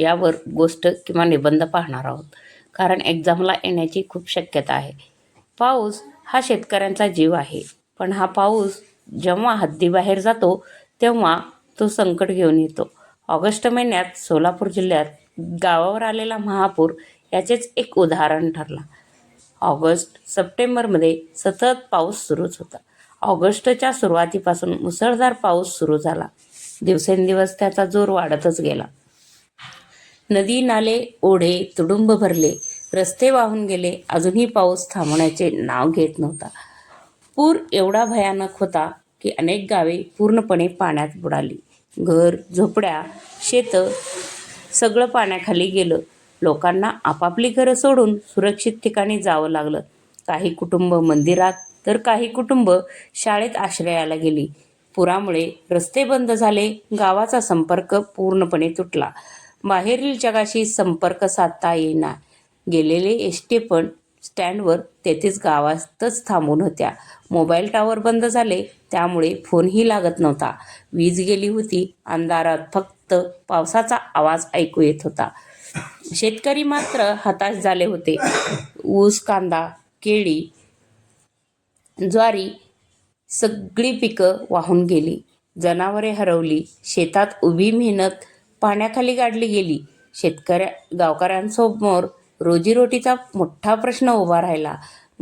यावर गोष्ट किंवा निबंध पाहणार आहोत. कारण एक्झामला येण्याची खूप शक्यता आहे. पाऊस हा शेतकऱ्यांचा जीव आहे. पण हा पाऊस जेव्हा हद्दीबाहेर जातो तेव्हा तो संकट घेऊन येतो. ऑगस्ट महिन्यात सोलापूर जिल्ह्यात गावावर आलेला महापूर याचेच एक उदाहरण ठरला. ऑगस्ट सप्टेंबरमध्ये सतत पाऊस सुरूच होता. ऑगस्टच्या सुरुवातीपासून मुसळधार पाऊस सुरू झाला. दिवसेंदिवस त्याचा जोर वाढतच गेला. नदी नाले ओढे तुडुंब भरले. रस्ते वाहून गेले. अजूनही पाऊस थांबण्याचे नाव घेत नव्हता. पूर एवढा भयानक होता की अनेक गावे पूर्णपणे पाण्यात बुडाली. घर झोपड्या शेतं सगळं पाण्याखाली गेलं. लोकांना आपापली घरं सोडून सुरक्षित ठिकाणी जावं लागलं. काही कुटुंब मंदिरात तर काही कुटुंब शाळेत आश्रयाला गेली. पुरामुळे रस्ते बंद झाले. गावाचा संपर्क पूर्णपणे तुटला. बाहेरील जगाशी संपर्क साधता येईना. गेलेले एसटी पण स्टँडवर तेथेच गावातच थांबून होत्या. मोबाईल टॉवर बंद झाले त्यामुळे फोनही लागत नव्हता. वीज गेली होती अंधारात फक्त पावसाचा आवाज ऐकू येत होता. शेतकरी मात्र हताश झाले होते. ऊस कांदा केळी ज्वारी सगळी पिकं वाहून गेली. जनावरे हरवली. शेतात उभी मेहनत पाण्याखाली गाडली गेली. शेतकऱ्या गावकऱ्यांसमोर रोजीरोटीचा मोठा प्रश्न उभा राहिला.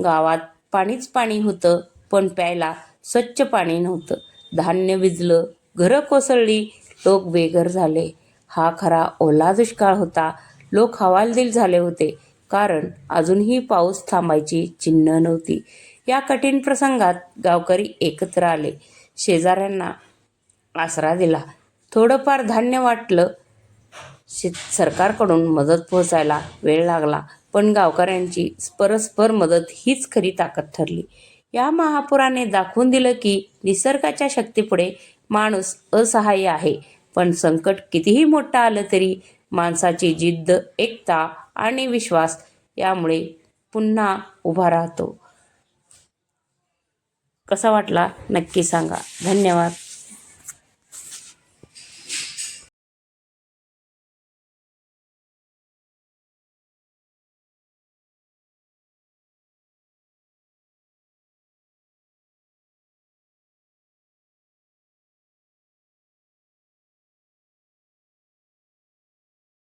गावात पाणीच पाणी होतं पण प्यायला स्वच्छ पाणी नव्हतं. धान्य विजलं घरं कोसळली लोक बेघर झाले. हा खरा ओला दुष्काळ होता. लोक हवालदिल झाले होते. कारण अजूनही पाऊस थांबायची चिन्ह नव्हती. या कठीण प्रसंगात गावकरी एकत्र आले. शेजाऱ्यांना आसरा दिला. थोडंफार धान्य वाटलं. शेत सरकारकडून मदत पोहोचायला वेळ लागला पण गावकऱ्यांची परस्पर मदत हीच खरी ताकद ठरली. या महापुराने दाखवून दिलं की निसर्गाच्या शक्तीपुढे माणूस असहाय्य आहे पण संकट कितीही मोठं आलं तरी माणसाची जिद्द एकता आणि विश्वास यामुळे पुन्हा उभा राहतो. कसा वाटला नक्की सांगा. धन्यवाद.